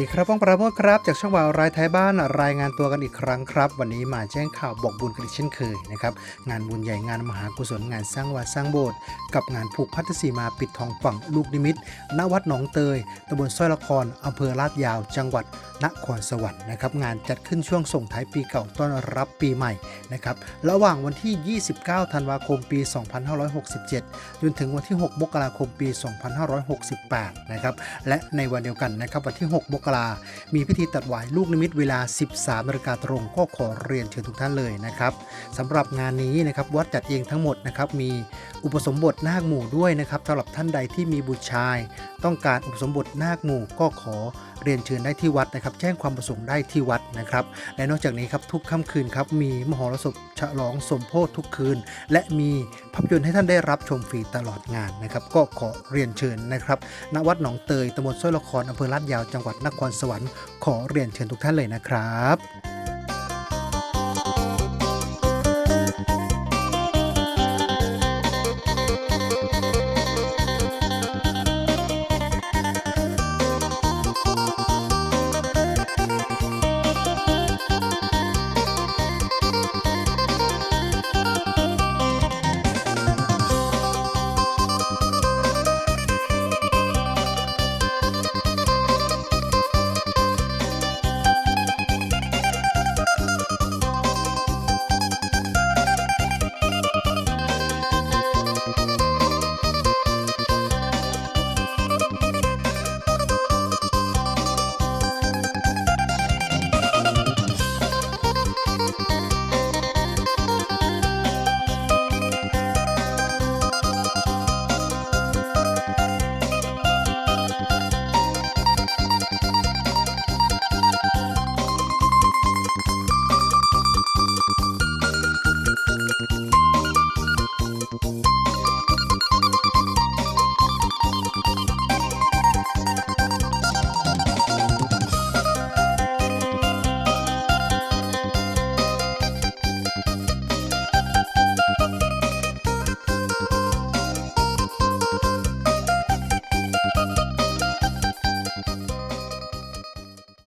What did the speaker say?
ดีครับป้องประโมทครับ จากช่องว่าวรายไทยบ้านรายงานตัวกันอีกครั้งครับ วันนี้มาแจ้งข่าวบอกบุญกันอีกเช่นเคยนะครับงานบุญใหญ่งานมหากุศลงานสร้างวัดสร้างโบสถ์กับงานผูกพัทสีมาปิดทองฝั่งลูกนิมิตณวัดหนองเตยตำบลสร้อยละครอำเภอลาดยาว จังหวัดนครสวรรค์นะครับงานจัดขึ้นช่วงส่งท้ายปีเก่าต้อนรับปีใหม่นะครับระหว่างวันที่ 29 ธันวาคมปี 2567 จนถึงวันที่ 6 มกราคมปี 2568 นะครับและในวันเดียวกันนะครับวันที่ 6 มกรามีพิธีตัดหวายลูกนิมิตเวลา 13นาฬิกาตรงก็ขอเรียนเชิญทุกท่านเลยนะครับสำหรับงานนี้นะครับวัดจัดเองทั้งหมดนะครับมีอุปสมบทนาคหมู่ด้วยนะครับสำหรับท่านใดที่มีบุตรชาย ต้องการอุปสมบทนาคหมู่ก็ขอเรียนเชิญได้ที่วัดนะครับ แจ้งความประสงค์ได้ที่วัดนะครับ และนอกจากนี้ครับทุกค่ำคืนครับมีมหรสพฉลองสมโพธิทุกคืน และมี ภาพยนตร์ให้ท่านได้รับชมฟรีตลอดงานนะครับ ก็ขอเรียนเชิญนะครับณวัดหนองเตยตำบลสร้อยละครอำเภอลาดยาวจังหวัดนครสวรรค์ขอเรียนเชิญทุกท่านเลยนะครับ